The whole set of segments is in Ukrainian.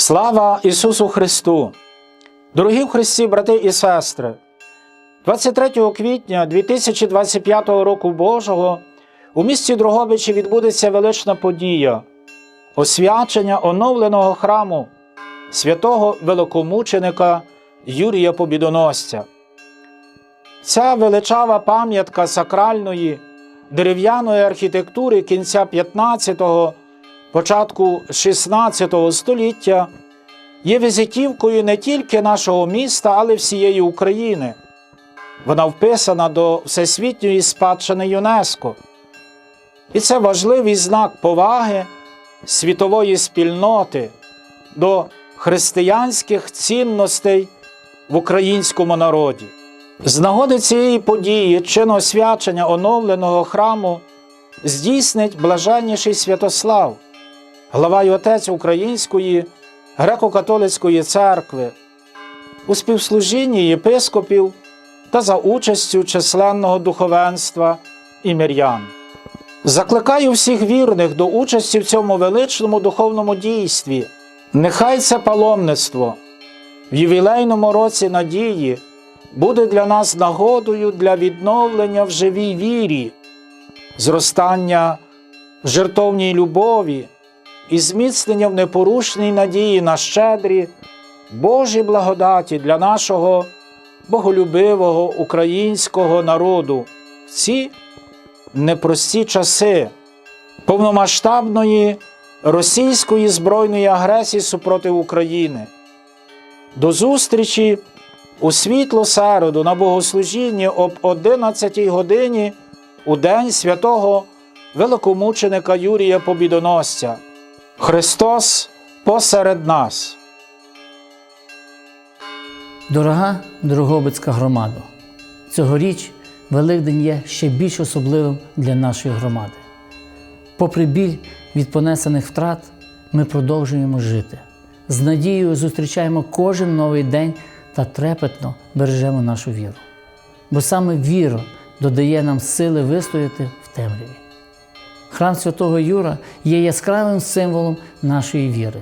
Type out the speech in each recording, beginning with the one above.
Слава Ісусу Христу! Дорогі в Христі, брати і сестри! 23 квітня 2025 року Божого у місті Дрогобичі відбудеться велична подія освячення оновленого храму святого великомученика Юрія Побідоносця. Ця величава пам'ятка сакральної дерев'яної архітектури кінця 15-го, початку 16 століття є візитівкою не тільки нашого міста, але всієї України. Вона вписана до Всесвітньої спадщини ЮНЕСКО. І це важливий знак поваги світової спільноти до християнських цінностей в українському народі. З нагоди цієї події чинно свячення оновленого храму здійснить блаженніший Святослав, глава й отець Української греко-католицької церкви, у співслужінні єпископів та за участю численного духовенства і мирян. Закликаю всіх вірних до участі в цьому величному духовному дійстві. Нехай це паломництво в ювілейному році надії буде для нас нагодою для відновлення в живій вірі, зростання в жертовній любові і зміцнення в непорушній надії на щедрі Божі благодаті для нашого боголюбивого українського народу в ці непрості часи повномасштабної російської збройної агресії супроти України. До зустрічі у світлу середу на богослужінні об 11 годині у день святого великомученика Юрія Побідоносця. Христос посеред нас. Дорога Дрогобицька громада, цьогоріч Великдень є ще більш особливим для нашої громади. Попри біль від понесених втрат, ми продовжуємо жити. З надією зустрічаємо кожен новий день та трепетно бережемо нашу віру. Бо саме віра додає нам сили вистояти в темряві. Храм Святого Юра є яскравим символом нашої віри.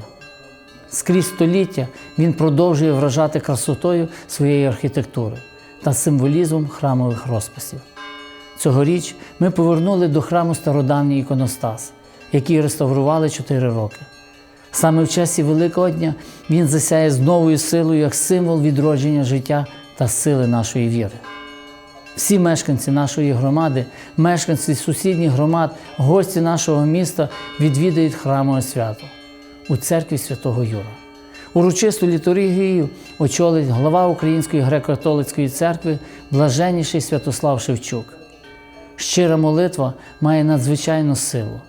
Скрізь століття він продовжує вражати красотою своєї архітектури та символізмом храмових розписів. Цьогоріч ми повернули до храму стародавній іконостас, який реставрували 4 роки. Саме в часі Великого дня він засяє з новою силою як символ відродження життя та сили нашої віри. Всі мешканці нашої громади, мешканці сусідніх громад, гості нашого міста відвідають храмове свято у церкві святого Юра. Урочисту літургію очолить глава Української греко-католицької церкви блаженніший Святослав Шевчук. Щира молитва має надзвичайну силу.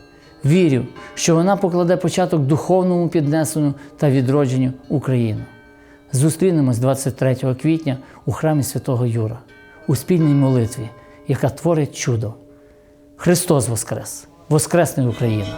Вірю, що вона покладе початок духовному піднесенню та відродженню України. Зустрінемось 23 квітня у храмі Святого Юра у спільній молитві, яка творить чудо. Христос Воскрес! Воскресне Україна!